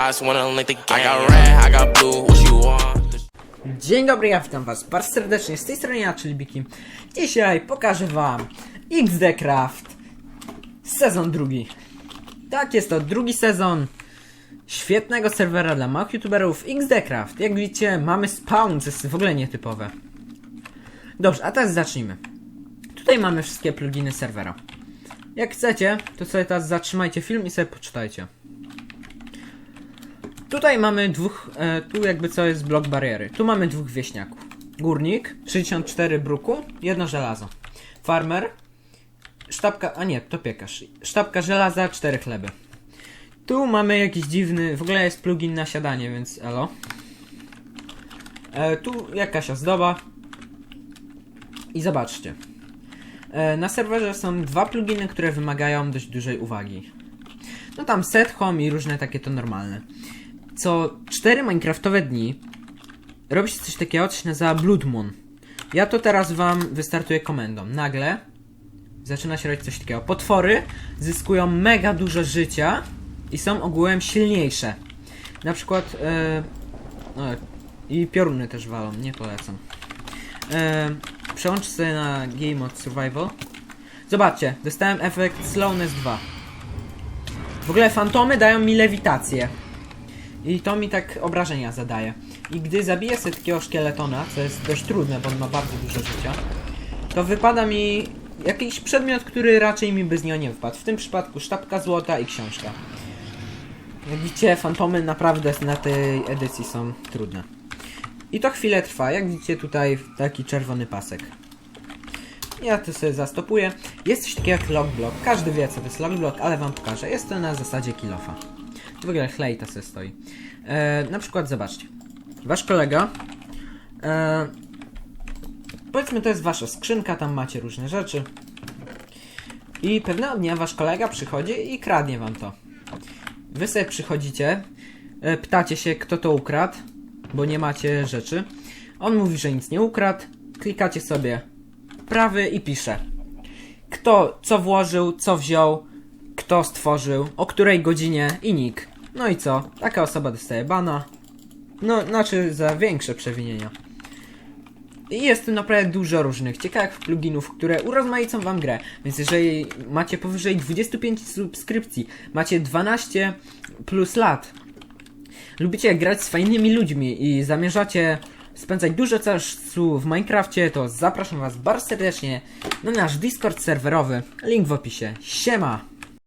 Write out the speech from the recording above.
shots, wanna link the game. I got red, I got blue, what you want? Dzień dobry, ja witam was bardzo serdecznie, z tej strony ja, czyli Biki. Dzisiaj pokażę wam XD Craft sezon drugi. Tak, jest to drugi sezon świetnego serwera dla małych youtuberów XD Craft. Jak widzicie, mamy spawn, co jest w ogóle nietypowe. Dobrze, a teraz zacznijmy. Tutaj mamy wszystkie pluginy serwera. Jak chcecie, to sobie teraz zatrzymajcie film i sobie poczytajcie. Tutaj mamy dwóch, e, tu jakby co jest blok bariery. Tu mamy dwóch wieśniaków. Górnik, 64 bruku, jedno żelazo. Farmer, sztabka, a nie, to piekarz. Sztabka żelaza, cztery chleby. Tu mamy jakiś dziwny, w ogóle jest plugin na siadanie, więc elo. E, tu jakaś ozdoba. I zobaczcie. E, na serwerze są dwa pluginy, które wymagają dość dużej uwagi. No tam set home i różne takie to normalne co 4 Minecraftowe dni robi się coś takiego, co się nazywa Blood Moon. Ja to teraz wam wystartuję komendą. Nagle zaczyna się robić coś takiego. Potwory zyskują mega dużo życia i są ogółem silniejsze. Na przykład no, i pioruny też walą, nie polecam. E, przełączę sobie na Game Mode Survival. Zobaczcie, dostałem efekt Slowness 2. W ogóle fantomy dają mi lewitację. I to mi tak obrażenia zadaje. I gdy zabiję sobie takiego szkieletona, co jest dość trudne, bo on ma bardzo dużo życia, to wypada mi jakiś przedmiot, który raczej mi by z niego nie wypadł. W tym przypadku sztabka złota i książka. Jak widzicie, fantomy naprawdę na tej edycji są trudne. I to chwilę trwa. Jak widzicie tutaj taki czerwony pasek. Ja to sobie zastopuję. Jest coś takiego jak logblock. Każdy wie co to jest logblock, ale wam pokażę. Jest to na zasadzie kilofa. W ogóle chlejta sobie stoi. E, na przykład zobaczcie. Wasz kolega. E, powiedzmy to jest wasza skrzynka, tam macie różne rzeczy. I pewnego dnia wasz kolega przychodzi i kradnie wam to. Wy sobie przychodzicie, e, pytacie się kto to ukradł, bo nie macie rzeczy. On mówi, że nic nie ukradł. Klikacie sobie prawy i pisze. Kto co włożył, co wziął, kto stworzył, o której godzinie i nick. No i co? Taka osoba dostaje bana. No, znaczy za większe przewinienia. I jest tu naprawdę dużo różnych ciekawych pluginów, które urozmaicą wam grę. Więc jeżeli macie powyżej 25 subskrypcji, macie 12 plus lat, lubicie grać z fajnymi ludźmi i zamierzacie spędzać dużo czasu w Minecrafcie, to zapraszam was bardzo serdecznie na nasz Discord serwerowy. Link w opisie. Siema!